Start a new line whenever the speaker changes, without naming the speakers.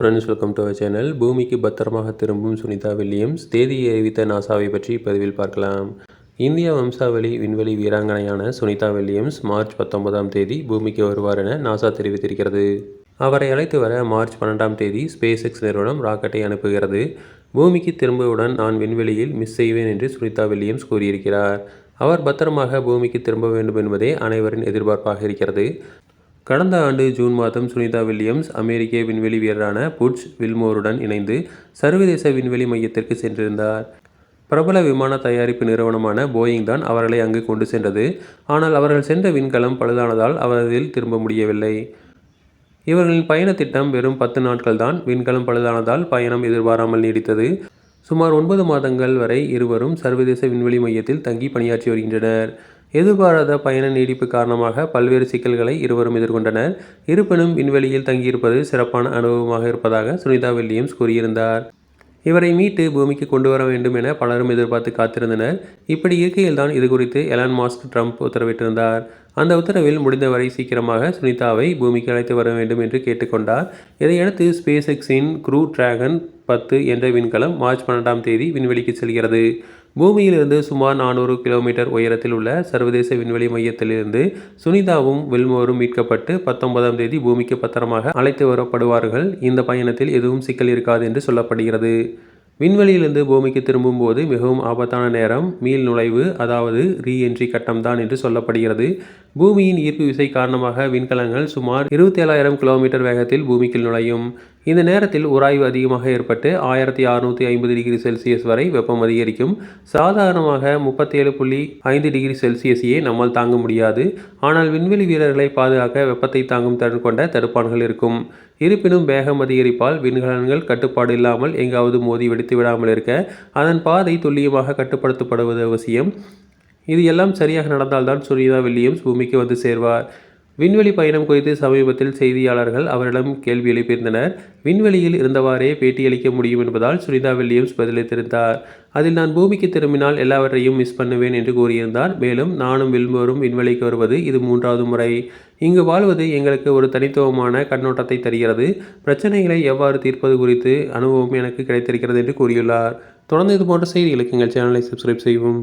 Friends welcome to our channel பூமிக்கு பத்திரமாக திரும்பும் சுனிதா வில்லியம்ஸ் தேதியை அறிவித்த நாசாவை பற்றி பதிவில் பார்க்கலாம். இந்திய வம்சாவளி விண்வெளி வீராங்கனையான சுனிதா வில்லியம்ஸ் மார்ச் பத்தொன்பதாம் தேதி பூமிக்கு வருவார் என நாசா தெரிவித்திருக்கிறது. அவரை அழைத்து வர மார்ச் பன்னெண்டாம் தேதி ஸ்பேஸ் எக்ஸ் நிறுவனம் ராக்கெட்டை அனுப்புகிறது. பூமிக்கு திரும்பவுடன் நான் விண்வெளியில் மிஸ் செய்வேன் என்று சுனிதா வில்லியம்ஸ் கூறியிருக்கிறார். அவர் பத்திரமாக பூமிக்கு திரும்ப வேண்டும் என்பதே அனைவரின் எதிர்பார்ப்பாக இருக்கிறது. கடந்த ஆண்டு ஜூன் மாதம் சுனிதா வில்லியம்ஸ் அமெரிக்க விண்வெளி வீரரான புட்ச் வில்மோருடன் இணைந்து சர்வதேச விண்வெளி மையத்திற்கு சென்றிருந்தார். பிரபல விமான தயாரிப்பு நிறுவனமான போயிங் தான் அவர்களை அங்கு கொண்டு சென்றது. ஆனால் அவர்கள் சென்ற விண்கலம் பழுதானதால் அவரில் திரும்ப முடியவில்லை. இவர்களின் பயண திட்டம் வெறும் பத்து நாட்கள் தான். விண்கலம் பழுதானதால் பயணம் எதிர்பாராமல் நீடித்தது. சுமார் ஒன்பது மாதங்கள் வரை இருவரும் சர்வதேச விண்வெளி மையத்தில் தங்கி பணியாற்றி வருகின்றனர். எதிர்பாராத பயண நீடிப்பு காரணமாக பல்வேறு சிக்கல்களை இருவரும் எதிர்கொண்டனர். இருப்பினும் விண்வெளியில் தங்கியிருப்பது சிறப்பான அனுபவமாக இருப்பதாக சுனிதா வில்லியம்ஸ் கூறியிருந்தார். இவரை மீட்டு பூமிக்கு கொண்டு வர வேண்டும் என பலரும் எதிர்பார்த்து காத்திருந்தனர். இப்படி இருக்கையில்தான் இது குறித்து எலான் மாஸ்க் ட்ரம்ப் உத்தரவிட்டிருந்தார். அந்த உத்தரவில் முடிந்தவரை சீக்கிரமாக சுனிதாவை பூமிக்கு அழைத்து வர வேண்டும் என்று கேட்டுக்கொண்டார். இதையடுத்து ஸ்பேஸ் எக்ஸின் க்ரூ டிராகன் பத்து என்ற விண்கலம் மார்ச் பன்னெண்டாம் தேதி விண்வெளிக்கு செல்கிறது. பூமியிலிருந்து சுமார் நானூறு கிலோமீட்டர் உயரத்தில் உள்ள சர்வதேச விண்வெளி மையத்திலிருந்து சுனிதாவும் வில்மோரும் மீட்கப்பட்டு பத்தொன்பதாம் தேதி பூமிக்கு பத்திரமாக அழைத்து வரப்படுவார்கள். இந்த பயணத்தில் எதுவும் சிக்கல் இருக்காது என்று சொல்லப்படுகிறது. விண்வெளியிலிருந்து பூமிக்கு திரும்பும்போது மிகவும் ஆபத்தான நேரம் மீள் நுழைவு அதாவது ரீஎன்ட்ரி கட்டம்தான் என்று சொல்லப்படுகிறது. பூமியின் ஈர்ப்பு விசை காரணமாக விண்கலங்கள் சுமார் இருபத்தி ஏழாயிரம் கிலோமீட்டர் வேகத்தில் பூமிக்குள் நுழையும். இந்த நேரத்தில் உராய்வு அதிகமாக ஏற்பட்டு ஆயிரத்தி அறுநூற்றி ஐம்பது டிகிரி செல்சியஸ் வரை வெப்பம் அதிகரிக்கும். சாதாரணமாக முப்பத்தேழு புள்ளி ஐந்து டிகிரி செல்சியஸையே நம்மால் தாங்க முடியாது. ஆனால் விண்வெளி வீரர்களை பாதுகாக்க வெப்பத்தை தாங்கும் திறன் கொண்ட தடுப்பான்கள் இருக்கும். இருப்பினும் வேகம் அதிகரிப்பால் விண்கலன்கள் கட்டுப்பாடு இல்லாமல் எங்காவது மோதி வெடித்து விடாமல் இருக்க அதன் பாதை துல்லியமாக கட்டுப்படுத்தப்படுவது அவசியம். இது எல்லாம் சரியாக நடந்தால்தான் சுரியதா வில்லியம்ஸ் பூமிக்கு வந்து சேர்வார். விண்வெளி பயணம் குறித்து சமீபத்தில் செய்தியாளர்கள் அவரிடம் கேள்வி எழுப்பியிருந்தனர். விண்வெளியில் இருந்தவாறே பேட்டியளிக்க முடியும் என்பதால் சுனிதா வில்லியம்ஸ் பதிலளித்திருந்தார். அதில் நான் பூமிக்கு திரும்பினால் எல்லாவற்றையும் மிஸ் பண்ணுவேன் என்று கூறியிருந்தார். மேலும் நானும் வில்மோரும் விண்வெளிக்கு வருவது இது மூன்றாவது முறை. இங்கு வாழ்வது எங்களுக்கு ஒரு தனித்துவமான கண்ணோட்டத்தை தருகிறது. பிரச்சனைகளை எவ்வாறு தீர்ப்பது குறித்து அனுபவம் எனக்கு கிடைத்திருக்கிறது என்று கூறியுள்ளார். தொடர்ந்து இது போன்ற செய்திகளுக்கு எங்கள் சேனலை சப்ஸ்கிரைப் செய்வோம்